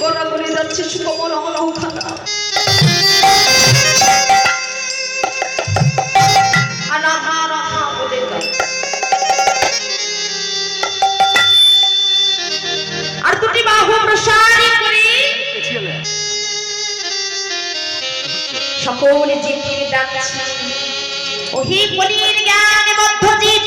গড়া গড়ে যাচ্ছে আর সকলে জিতির ডাকছি। ওহি কলির জ্ঞান মধ্যজিৎ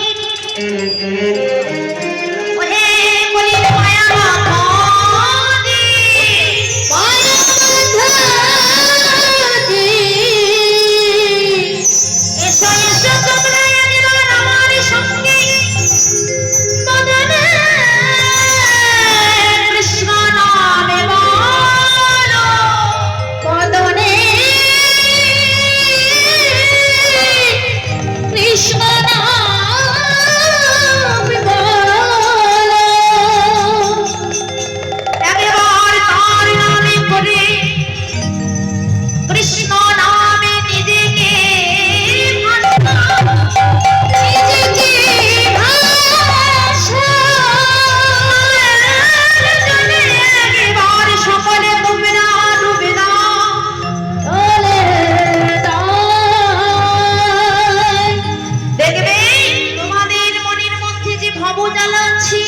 জ্বালাচ্ছি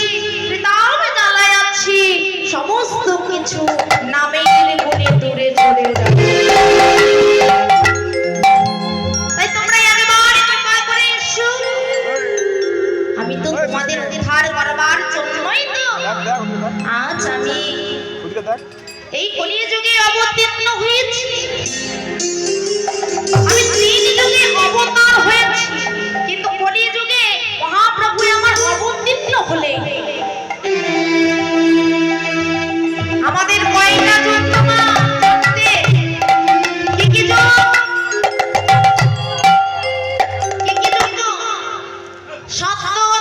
তাও জ্বালায়াচ্ছি সমস্ত কিছু নামে গুণে দূরে চলে যাবে। আমি তোমাদের উদ্ধার করবার আজ আমি এই কলিযুগে অবতীর্ণ